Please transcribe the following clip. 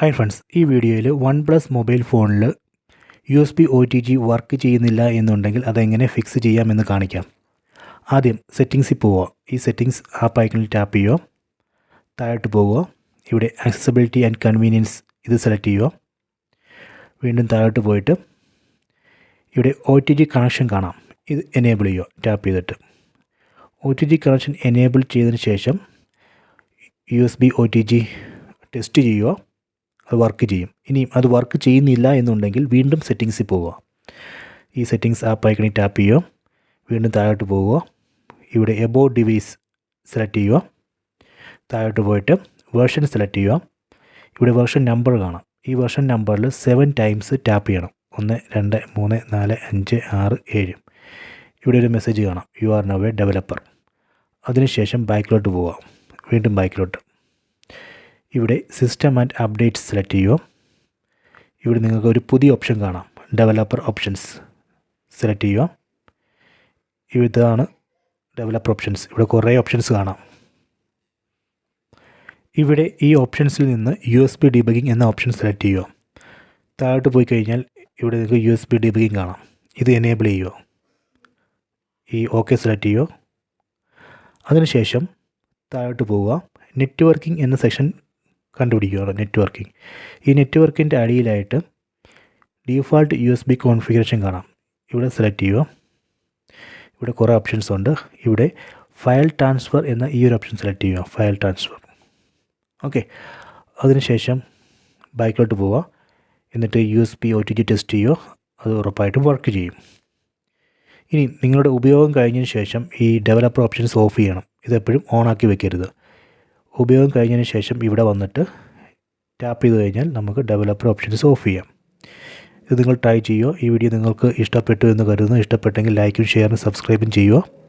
Hi friends ഈ വീഡിയോയിൽ one plus mobile ഫോണിൽ U S B O T G work ചെയ്യുന്നില്ല എന്നുണ്ടെങ്കിൽ അതെങ്ങനെ ഫിക്സ് ചെയ്യാമെന്ന് കാണിക്കാം. ആദ്യം സെറ്റിങ്സിൽ പോവുക. ഈ സെറ്റിങ്സ് ആപ്പ് ഐക്കണിൽ ടാപ്പ് ചെയ്യുക. താഴോട്ട് പോവുക. ഇവിടെ ആക്സസിബിലിറ്റി ആൻഡ് കൺവീനിയൻസ് ഇത് സെലക്ട് ചെയ്യുക. വീണ്ടും താഴോട്ട് പോയിട്ട് ഇവിടെ ഒ ടി ജി കണക്ഷൻ കാണാം. ഇത് എനേബിൾ ചെയ്യുക. ടാപ്പ് ചെയ്തിട്ട്. O T G connection enable ചെയ്തതിന് ശേഷം U S B O T G test ചെയ്യുക. അത് വർക്ക് ചെയ്യും. ഇനിയും അത് വർക്ക് ചെയ്യുന്നില്ല എന്നുണ്ടെങ്കിൽ വീണ്ടും സെറ്റിങ്സിൽ പോവുക. ഈ സെറ്റിങ്സ് ആപ്പ് ഐക്കണിൽ ടാപ്പ് ചെയ്യുക. വീണ്ടും താഴോട്ട് പോവുക. ഇവിടെ എബോ ഡിവൈസ് സെലക്ട് ചെയ്യുക. താഴോട്ട് പോയിട്ട് വേർഷൻ സെലക്ട് ചെയ്യുക. ഇവിടെ വേർഷൻ നമ്പർ കാണാം. ഈ വേർഷൻ നമ്പറിൽ സെവൻ ടൈംസ് ടാപ്പ് ചെയ്യണം. ഒന്ന് രണ്ട് മൂന്ന് നാല് അഞ്ച് ആറ് ഏഴ്. ഇവിടെ ഒരു മെസ്സേജ് കാണാം. You are now a developer അതിനുശേഷം ബാക്കിലോട്ട് പോവാം വീണ്ടും ബാക്കിലോട്ട് ഇവിടെ സിസ്റ്റം ആൻഡ് അപ്ഡേറ്റ്സ് സെലക്ട് ചെയ്യുക. ഇവിടെ നിങ്ങൾക്ക് ഒരു പുതിയ ഓപ്ഷൻ കാണാം. ഡെവലപ്പർ ഓപ്ഷൻസ് സെലക്ട് ചെയ്യുക. ഇതാണ് ഡെവലപ്പർ ഓപ്ഷൻസ് ഇവിടെ കുറേ ഓപ്ഷൻസ് കാണാം. ഇവിടെ ഈ ഓപ്ഷൻസിൽ നിന്ന് യു എസ് ബി ഡിബഗിങ് എന്ന ഓപ്ഷൻ സെലക്ട് ചെയ്യുക. താഴോട്ട് പോയി കഴിഞ്ഞാൽ ഇവിടെ നിങ്ങൾക്ക് യു എസ് ബി ഡിബഗിങ് കാണാം. ഇത് എനേബിൾ ചെയ്യുക. ഈ ഓക്കെ സെലക്ട് ചെയ്യുക. അതിനുശേഷം താഴോട്ട് പോവുക. നെറ്റ്വർക്കിംഗ് എന്ന സെക്ഷൻ കണ്ടുപിടിക്കുകയാണ് നെറ്റ്വർക്കിംഗ് ഈ നെറ്റ്വർക്കിന്റെ അടിയിലായിട്ട് default U S B configuration കാണാം. ഇവിടെ സെലക്ട് ചെയ്യുക. ഇവിടെ കുറേ ഓപ്ഷൻസ് ഉണ്ട്. ഇവിടെ ഫയൽ ട്രാൻസ്ഫർ എന്ന ഈ ഒരു ഓപ്ഷൻ സെലക്ട് ചെയ്യുക. File transfer. ഓക്കെ. അതിനുശേഷം ബാക്കിലോട്ട് പോവുക. എന്നിട്ട് U S B O T G test ചെയ്യുക. അത് ഉറപ്പായിട്ടും വർക്ക് ചെയ്യും. ഇനി നിങ്ങളുടെ ഉപയോഗം കഴിഞ്ഞതിന് ശേഷം ഈ ഡെവലപ്പർ ഓപ്ഷൻസ് ഓഫ് ചെയ്യണം. ഇതെപ്പോഴും ഓണാക്കി വെക്കരുത്. ഉപയോഗം കഴിഞ്ഞതിന് ശേഷം ഇവിടെ വന്നിട്ട് ടാപ്പ് ചെയ്ത് കഴിഞ്ഞാൽ നമുക്ക് ഡെവലപ്പർ ഓപ്ഷൻസ് ഓഫ് ചെയ്യാം. ഇത് നിങ്ങൾ ട്രൈ ചെയ്യുക. ഈ വീഡിയോ നിങ്ങൾക്ക് ഇഷ്ടപ്പെട്ടു എന്ന് കരുതുന്നു. ഇഷ്ടപ്പെട്ടെങ്കിൽ ലൈക്കും ഷെയറും സബ്സ്ക്രൈബും ചെയ്യുക.